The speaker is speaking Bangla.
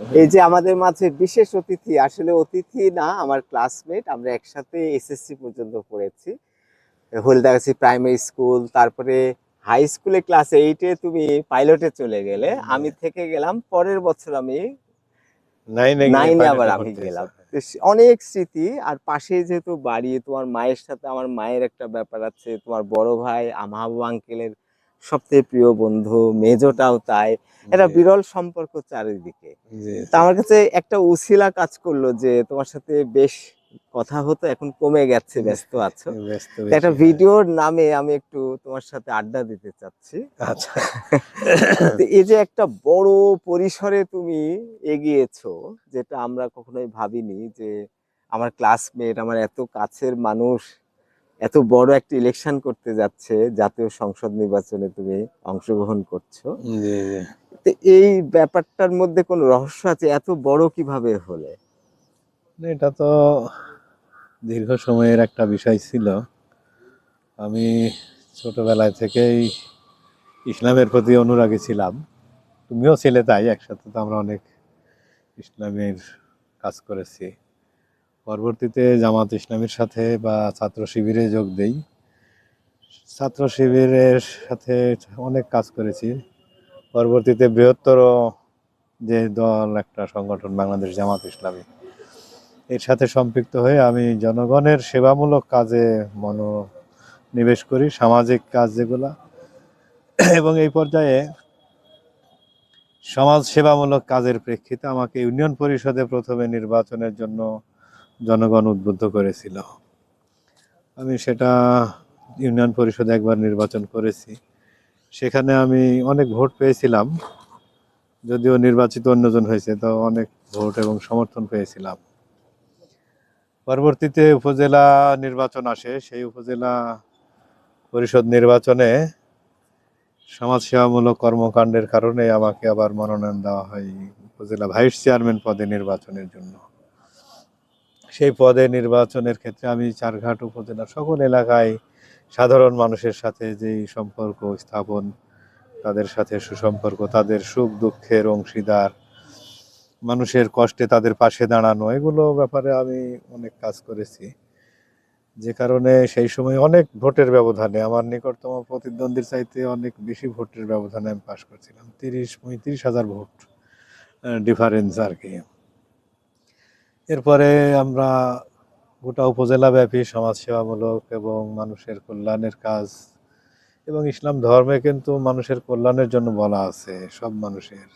এই যে আমাদের মাঝে বিশেষ অতিথি আসলে অতিথি না আমার ক্লাসমেট আমরা একসাথে এসএসসি পর্যন্ত পড়েছি। হলদা হলদাগাছি প্রাইমারি স্কুল তারপরে হাই স্কুলে ক্লাস এইটে তুমি পাইলটে চলে গেলে আমি থেকে গেলাম পরের বছর আমি নাইনে গিয়ে নাইনে আবার আমি গেলাম। অনেক স্মৃতি আর পাশে যেহেতু বাড়ি তোমার মায়ের সাথে আমার মায়ের একটা ব্যাপার আছে তোমার বড় ভাই মাহবু আঙ্কেলের সবথেকে প্রিয় বন্ধু মেজোটাও তাই। এটা বিরল সম্পর্ক চারিদিকে। তা আমার কাছে একটা উসিলা কাজ করল যে তোমার সাথে বেশ কথা হতো এখন কমে গেছে ব্যস্ত আছো। একটা ভিডিওর নামে আমি একটু তোমার সাথে আড্ডা দিতে চাচ্ছি। আচ্ছা। এই যে একটা বড় পরিসরে তুমি এগিয়েছো যেটা আমরা কখনোই ভাবিনি যে আমার ক্লাসমেট আমার এত কাছের মানুষ এত বড় একটা ইলেকশন করতে যাচ্ছে জাতীয় সংসদ নির্বাচনে তুমি অংশগ্রহণ করছ। এই ব্যাপারটার মধ্যে কোনো রহস্য আছে? এত বড় কীভাবে হলে? এটা তো দীর্ঘ সময়ের একটা বিষয় ছিল। আমি ছোটবেলায় থেকেই ইসলামের প্রতি অনুরাগী ছিলাম। তুমিও ছিলে তাই একসাথে তো আমরা অনেক ইসলামের কাজ করেছি। পরবর্তীতে জামাত ইসলামের সাথে বা ছাত্র শিবিরে যোগ দেই। ছাত্র শিবিরের সাথে অনেক কাজ করেছি। পরবর্তীতে বৃহত্তর যে দল একটা সংগঠন বাংলাদেশ জামাত ইসলামী, এর সাথে সম্পৃক্ত হয়ে আমি জনগণের সেবামূলক কাজে মনোনিবেশ করি, সামাজিক কাজ যেগুলা। এবং এই পর্যায়ে সমাজ সেবামূলক কাজের প্রেক্ষিতে আমাকে ইউনিয়ন পরিষদে প্রথমে নির্বাচনের জন্য জনগণ উদ্বুদ্ধ করেছিল। আমি সেটা ইউনিয়ন পরিষদে একবার নির্বাচন করেছি। সেখানে আমি অনেক ভোট পেয়েছিলাম। যদিও নির্বাচিত অন্যজন হয়েছে, তো অনেক ভোট এবং সমর্থন পেয়েছিলাম। পরবর্তীতে উপজেলা নির্বাচন আসে। সেই উপজেলা পরিষদ নির্বাচনে সমাজসেবামূলক কর্মকাণ্ডের কারণে আমাকে আবার মনোনয়ন দেওয়া হয় উপজেলা ভাইস চেয়ারম্যান পদে নির্বাচনের জন্য। সেই পদে নির্বাচনের ক্ষেত্রে আমি চারঘাট উপজেলার সকল এলাকায় সাধারণ মানুষের সাথে যেই সম্পর্ক স্থাপন, তাদের সাথে সুসম্পর্ক, তাদের সুখ দুঃখের অংশীদার, মানুষের কষ্টে তাদের পাশে দাঁড়ানো, এগুলো ব্যাপারে আমি অনেক কাজ করেছি। যে কারণে সেই সময় অনেক ভোটের ব্যবধানে, আমার নিকটতম প্রতিদ্বন্দ্বীর চাইতে অনেক বেশি ভোটের ব্যবধানে আমি পাশ করছিলাম, তিরিশ পঁয়ত্রিশ হাজার ভোট ডিফারেন্স আর কি। এরপরে আমরা গোটা উপজেলাব্যাপী সমাজসেবামূলক এবং মানুষের কল্যাণের কাজ এবং ইসলাম ধর্মে কিন্তু মানুষের কল্যাণের জন্য বলা আছে, সব মানুষের।